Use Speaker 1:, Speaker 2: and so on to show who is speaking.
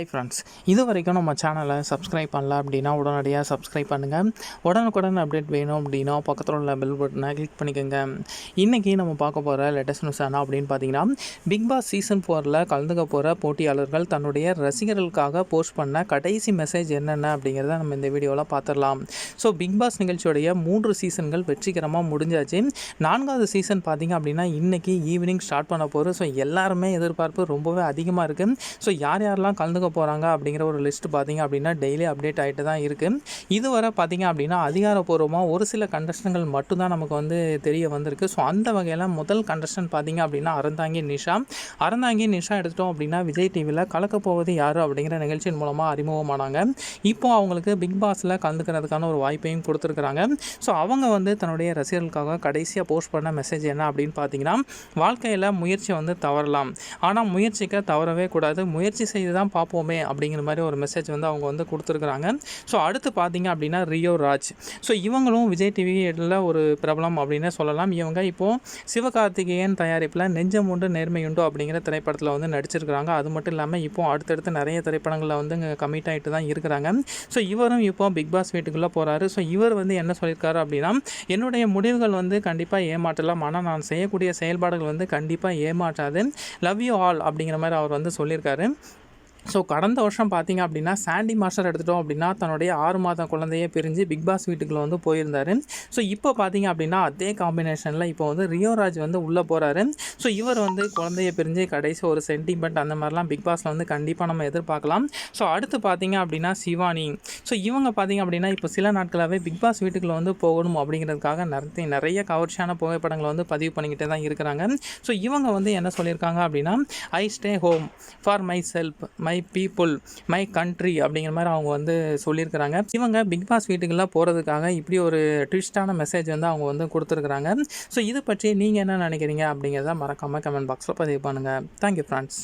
Speaker 1: Hi friends இது வரைக்கும் நம்ம சேனலை சப்ஸ்கிரைப் பண்ணல அப்படின்னா உடனடியாக சப்ஸ்கிரைப் பண்ணுங்கள் உடனுக்குடன் அப்டேட் வேணும் அப்படின்னா பக்கத்தில் உள்ள பெல் பட்டனை கிளிக் பண்ணிக்கோங்க. இன்றைக்கி நம்ம பார்க்க போகிற லேட்டஸ்ட் நியூஸ் என்ன அப்படின்னு பார்த்தீங்கன்னா பிக் பாஸ் சீசன் ஃபோரில் கலந்துக்க போகிற போட்டியாளர்கள் தன்னுடைய ரசிகர்களுக்காக போஸ்ட் பண்ண கடைசி மெசேஜ் என்னென்ன அப்படிங்கிறத நம்ம இந்த வீடியோவில் பார்த்துடலாம். ஸோ பிக் பாஸ் நிகழ்ச்சியோடைய மூன்று சீசன்கள் வெற்றிகரமாக முடிஞ்சாச்சு. நான்காவது சீசன் பார்த்தீங்க அப்படின்னா இன்றைக்கி ஈவினிங் ஸ்டார்ட் பண்ண போகிறோம் ஸோ எல்லாருமே எதிர்பார்ப்பு ரொம்பவே அதிகமாக இருக்குது ஸோ யார் யாரெல்லாம் கலந்துக்க போகிறாங்க அப்படிங்கிற ஒரு லிஸ்ட் பார்த்தீங்க அப்படின்னா டெய்லி அப்டேட் ஆகிட்டு தான் இருக்குது இதுவரை பார்த்தீங்க அப்படின்னா அதிகாரப்பூர்வமாக ஒரு சில கண்டஸ்டன்கள் மட்டும்தான் நமக்கு வந்து தெரிய வந்திருக்கு. ஸோ அந்த வகையில் முதல் கண்டஸ்டன்ட் பார்த்தீங்க அப்படின்னா அறந்தாங்கி நிஷா. அறந்தாங்கி நிஷா எடுத்துட்டோம் அப்படின்னா விஜய் டிவியில் கலக்க போவது யார் அப்படிங்கிற நிகழ்ச்சியின் மூலமாக அறிமுகமானாங்க. இப்போ அவங்களுக்கு பிக் பாஸில் கலந்துக்கிறதுக்கான ஒரு வாய்ப்பையும் கொடுத்துருக்குறாங்க. ஸோ அவங்க வந்து தன்னுடைய ரசிகர்களுக்காக கடைசியாக போஸ்ட் பண்ண மெசேஜ் என்ன அப்படின்னு பார்த்தீங்கன்னா வாழ்க்கையில் முயற்சி வந்து தவறலாம். ஆனால் முயற்சிக்க தவறவே கூடாது. முயற்சி செய்து தான் பார்ப்போம் அப்படிங்கிற மாதிரி ஒரு மெசேஜ் வந்து அவங்க வந்து கொடுத்துருக்குறாங்க. ஸோ அடுத்து பார்த்தீங்க அப்படின்னா ரியோ ராஜ். ஸோ இவங்களும் விஜய் டிவியில் ஒரு பிரபலம் அப்படின்னே சொல்லலாம். இவங்க இப்போது சிவகார்த்திகேயன் தயாரிப்பில் நெஞ்சம் உண்டு நேர்மையுண்டு அப்படிங்கிற திரைப்படத்தில் வந்து நடிச்சிருக்கிறாங்க. அது மட்டும் இல்லாமல் இப்போ அடுத்தடுத்து நிறைய திரைப்படங்களில் வந்து கமிட் ஆகிட்டு தான் இருக்கிறாங்க. ஸோ இவரும் இப்போ பிக் பாஸ் வீட்டுக்குள்ளே போகிறாரு ஸோ இவர் வந்து என்ன சொல்லியிருக்காரு அப்படின்னா என்னுடைய முடிவுகள் வந்து கண்டிப்பாக ஏமாற்றலாம். ஆனால் நான் செய்யக்கூடிய செயல்பாடுகள் வந்து கண்டிப்பாக ஏமாற்றாது. லவ் யூ ஆல் அப்படிங்கிற மாதிரி அவர் வந்து சொல்லியிருக்காரு. ஸோ கடந்த வருஷம் பார்த்தீங்க அப்படின்னா சாண்டி மாஸ்டர் எடுத்துட்டோம் அப்படின்னா தன்னுடைய ஆறு மாதம் குழந்தைய பிரிஞ்சு பிக் பாஸ் வீட்டுக்குள்ள வந்து போயிருந்தார். ஸோ இப்போ பார்த்தீங்க அப்படின்னா அதே காம்பினேஷனில் இப்போ வந்து ரியோராஜ் வந்து உள்ளே போகிறாரு ஸோ இவர் வந்து குழந்தைய பிரிஞ்சு கடைசி ஒரு சென்டிமெண்ட் அந்த மாதிரிலாம் பிக் பாஸில் வந்து கண்டிப்பாக நம்ம எதிர்பார்க்கலாம். ஸோ அடுத்து பார்த்தீங்க அப்படின்னா சிவானி ஸோ இவங்க பார்த்தீங்க அப்படின்னா இப்போ சில நாட்களாகவே பிக் பாஸ் வீட்டுக்குள்ள வந்து போகணும் அப்படிங்கிறதுக்காக நிறைய நிறைய கவர்ச்சியான புகைப்படங்களை வந்து பதிவு பண்ணிக்கிட்டே தான் இருக்கிறாங்க. ஸோ இவங்க வந்து என்ன சொல்லியிருக்காங்க அப்படின்னா I stay home for myself my people my country அப்படிங்கிற மாதிரி அவங்க வந்து சொல்லியிருக்கிறாங்க. இவங்க பிக் பாஸ் வீட்டுக்கெல்லாம் போகிறதுக்காக இப்படி ஒரு ட்விஸ்டான மெசேஜ் வந்து அவங்க வந்து கொடுத்துருக்குறாங்க. ஸோ இதை பற்றி நீங்கள் என்ன நினைக்கிறீங்க அப்படிங்கிறத மறக்காமல் கமெண்ட் பாக்ஸில் பதிவு பண்ணுங்கள் தேங்க்யூ ஃப்ரெண்ட்ஸ்